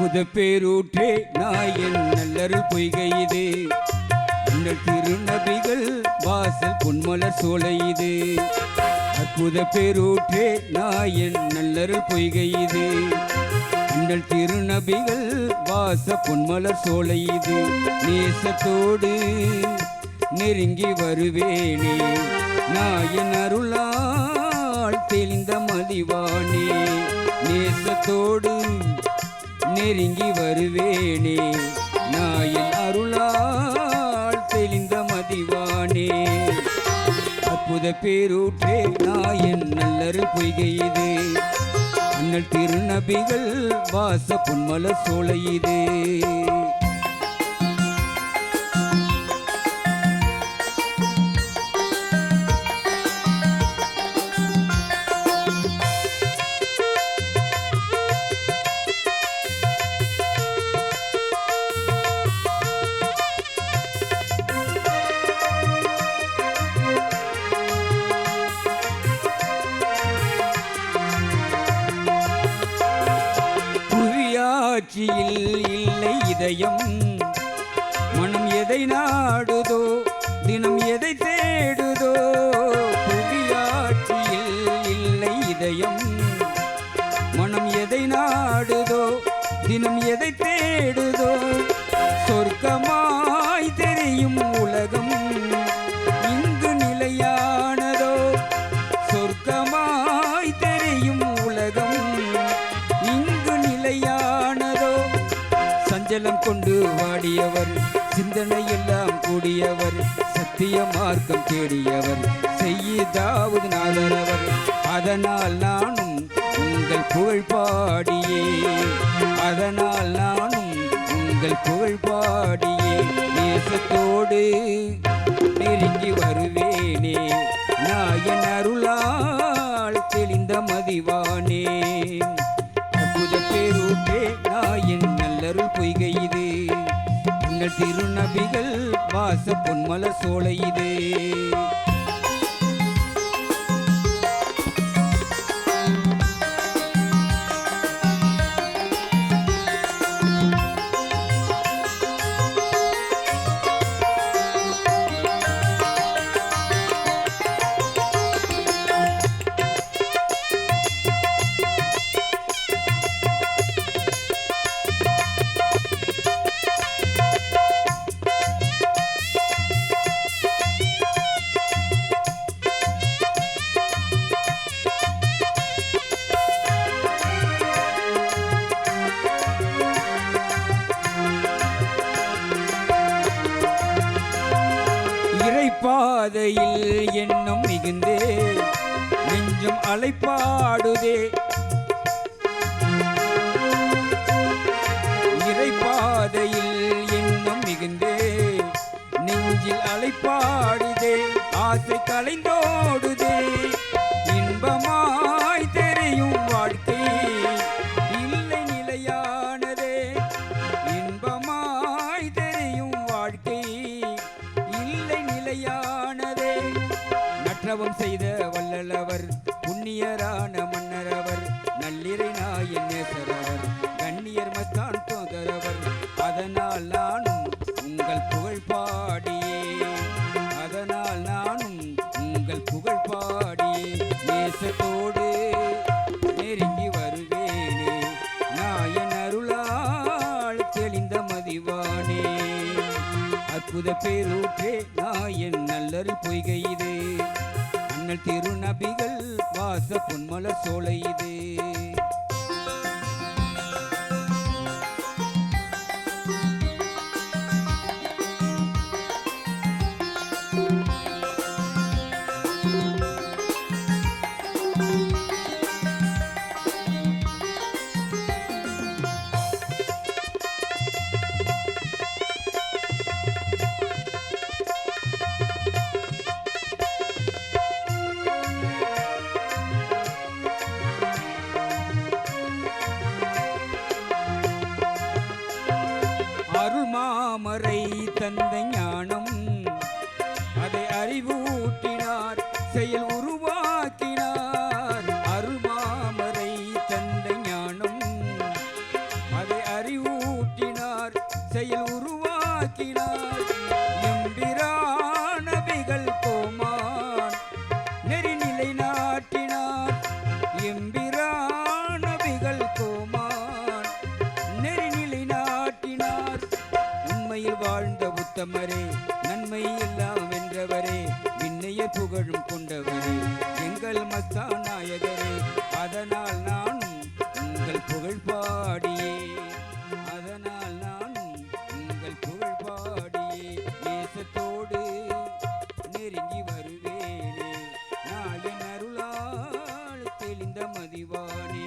அற்புத பேரூற்றே நாயன் நல்லரு பொய்கை உங்கள் திருநபிகள் வாசல் பொன்மலர் சோலை அற்புத பேரூற்றே நாயன் நல்லரு பொய்கை உங்கள் திருநபிகள் வாச பொன்மலர் சோலை நேசத்தோடு நெருங்கி வருவேனே. நாயன் அருளால் தெளிந்த மதிவானே. நேசத்தோடு நெருங்கி வருவேனே. நாயன் அருளால் தெளிந்த மதிவானே. அற்புத பேரூற்றே நாயன் நல்லரு பொய்கை இது. அண்ணல் திருநபிகள் வாச பொன்மலர் சோலை இது. காட்சியில் இல்லை இதயம். மனம் எதை நாடுதோ தினம் எதை தேடுதோ அஞ்சலம் கொண்டு வாடியவர் சிந்தனை எல்லாம் கூடியவர் சத்திய மார்க்கம் தேடியவர் செய்யதாவது நாதரவர். அதனால் நானும் உங்கள் புகழ் பாடியே. அதனால் நானும் உங்கள் புகழ் பாடியே. நேசத்தோடு நெருங்கி வருவேனே. நாயன் அருளால் தெளிந்த மதிவானே. அற்புத பேரூட்டே நாயன் நல்லருள் பொய்கை இது. உங்கள் திருநபிகள் வாச பொன்மல சோலை இது. பாதையில் எண்ணம் மிகுந்தே நெஞ்சும் அலைப்பாடுதே. இறைப்பாதையில் எண்ணம் மிகுந்தே நெஞ்சில் அலைப்பாடுதே. ஆசை கலைந்தோடுதே. நற்றவம் செய்த வல்லலவர் புண்ணியரான மன்னரவர் நல்லிறை நாயன் நேசரவர் கண்ணியர் மத்தான் தோதரவர் அதனால் நானும் உங்கள் புகழ் பாடியே அதனால் நானும் உங்கள் புகழ் பாடியே. நேசத்தோடு நெருங்கி வருவேனே நாயன் அருளால் தெளிந்த மதிவானே. அற்புத பேரூற்றே நாயன் நல்லருள் பொய்கை திருநபிகள் வாச பொன்மலர் சோலை இது. பிறந்த ஞானம். அதை அறிவூட்டினார் செயல் உருவாக்கினார். அருள்மாமரை தந்த ஞானம். அதை அறிவூட்டினார் செயல் உருவாக்கினார். எம்பிரானபிகள் கோமான் நெறிநிலை நாட்டினார். எம்பிரானபிகள் கோமான் நெறிநிலை நாட்டினார். உண்மையில் வாழ்ந்த உத்தமரே நன்மை எல்லாம் வென்றவரே விண்ணைய புகழும் கொண்டவரே எங்கள் மத்தா நாயகரே அதனால் நான் உங்கள் புகழ் பாடியே. அதனால் நான் உங்கள் புகழ் பாடியே. நேசத்தோடு நெருங்கி வருவேனே நாயன் அருளால் தெளிந்த மதிவானே.